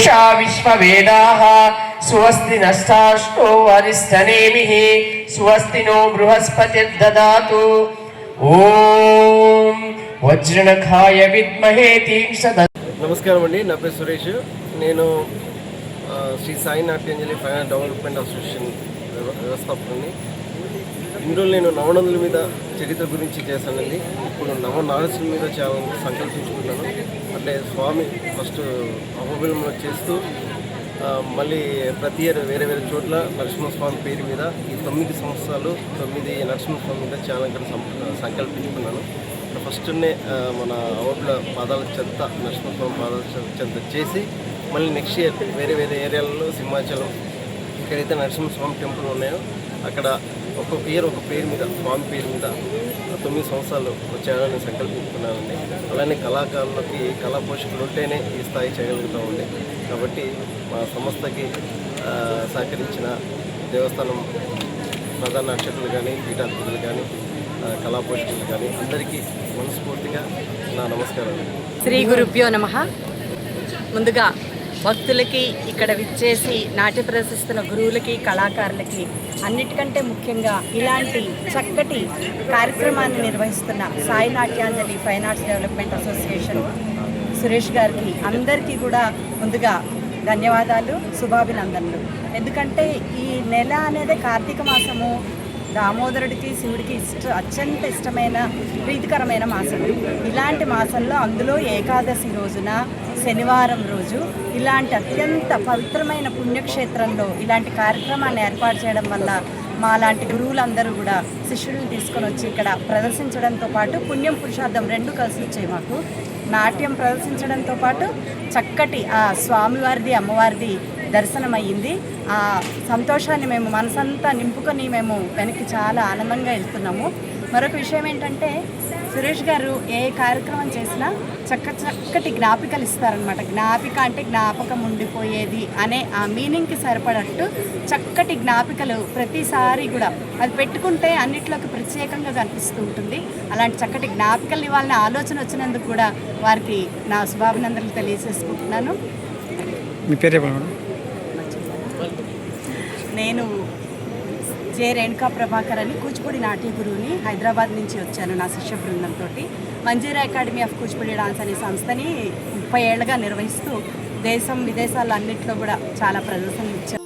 పూషా విశ్వవేదా. స్వస్తి నష్టాష్టో వరిష్టనేమి. స్వస్తి నో బృహస్పతిర్దదాతు. ఓం వజ్రణఖాయ విద్మహే తీక్ష నమస్కారం అండి నా పేరు సురేష్. నేను Shri Sai Natyanjali finance development association వ్యవస్థాపకుని ఇందులో నేను నవనదుల మీద చరిత్ర గురించి చేశానండి. ఇప్పుడు నవ నారసుల మీద చాలా సంకల్పించుకున్నాను. అంటే స్వామి ఫస్ట్ అహోబిలంలో చేస్తూ మళ్ళీ ప్రతి ఇయర్ వేరే వేరే చోట్ల నరసింహస్వామి పేరు మీద ఈ తొమ్మిది సంవత్సరాలు తొమ్మిది నరసింహస్వామి మీద చాలా సంకల్పించుకున్నాను. ఫస్ట్నే మన ఓట్ల పాదాల చెంత నరసింహస్వామి పాదాల చెంత చేసి మళ్ళీ నెక్స్ట్ ఇయర్ వేరే వేరే ఏరియాలలో సింహాచలం ఎక్కడైతే నరసింహస్వామి టెంపుల్ ఉన్నాయో అక్కడ ఒక్కొక్క ఇయర్ ఒక పేరు మీద స్వామి పేరు మీద తొమ్మిది సంవత్సరాలు చేయాలని సంకల్పించుకున్నానండి. అలానే కళాకారులకి కళా పోషకులు ఉంటేనే ఈ స్థాయి చేయగలుగుతామండి. కాబట్టి మా సంస్థకి సహకరించిన దేవస్థానం ప్రధాన నక్షత్రులు కానీ పీఠాధిపతులు కానీ కళా పోషకులు కానీ అందరికీ మనస్ఫూర్తిగా నా నమస్కారం శ్రీ గురుభ్యో నమ. ముందుగా భక్తులకి ఇక్కడ విచ్చేసి నాట్య ప్రదర్శిస్తున్న గురువులకి కళాకారులకి అన్నిటికంటే ముఖ్యంగా ఇలాంటి చక్కటి కార్యక్రమాన్ని నిర్వహిస్తున్న Sai Natyanjali fine arts development association Suresh గారికి అందరికీ కూడా ముందుగా ధన్యవాదాలు శుభాభినందనలు. ఎందుకంటే ఈ నెల అనేది కార్తీక మాసము. దామోదరుడికి శివుడికి ఇష్ట అత్యంత ఇష్టమైన ప్రీతికరమైన మాసం. ఇలాంటి మాసంలో అందులో ఏకాదశి రోజున శనివారం రోజు ఇలాంటి అత్యంత పవిత్రమైన పుణ్యక్షేత్రంలో ఇలాంటి కార్యక్రమాన్ని ఏర్పాటు చేయడం వల్ల మా లాంటి గురువులందరూ కూడా శిష్యులను తీసుకొని వచ్చి ఇక్కడ ప్రదర్శించడంతో పాటు పుణ్యం పురుషార్థం రెండు కలిసి వచ్చాయి మాకు. నాట్యం ప్రదర్శించడంతో పాటు చక్కటి ఆ స్వామివారిది అమ్మవారిది దర్శనమయ్యింది. ఆ సంతోషాన్ని మేము మనసంతా నింపుకొని మేము వెనక్కి చాలా ఆనందంగా వెళ్తున్నాము. మరొక విషయం ఏంటంటే సురేష్ గారు ఏ కార్యక్రమం చేసినా చక్క చక్కటి జ్ఞాపికలు ఇస్తారనమాట జ్ఞాపిక అంటే జ్ఞాపకం ఉండిపోయేది అనే ఆ మీనింగ్కి సరిపడట్టు చక్కటి జ్ఞాపికలు ప్రతిసారి కూడా అది పెట్టుకుంటే అన్నిట్లోకి ప్రత్యేకంగా కనిపిస్తూ ఉంటుంది. అలాంటి చక్కటి జ్ఞాపికలు ఇవ్వాలనే ఆలోచన వచ్చినందుకు కూడా వారికి నా శుభాభినందనలు తెలియజేసుకుంటున్నాను. మీ పేరు నేను జే రేణుకా ప్రభాకర్ అని కూచిపూడి నాట్య గురువుని హైదరాబాద్ నుంచి వచ్చాను నా శిష్య బృందంతో Manjeera academy of Kuchipudi dance అనే సంస్థని ముప్పై ఏళ్ళుగా నిర్వహిస్తూ దేశం విదేశాలు అన్నింటిలో కూడా చాలా ప్రదర్శనలు ఇచ్చాను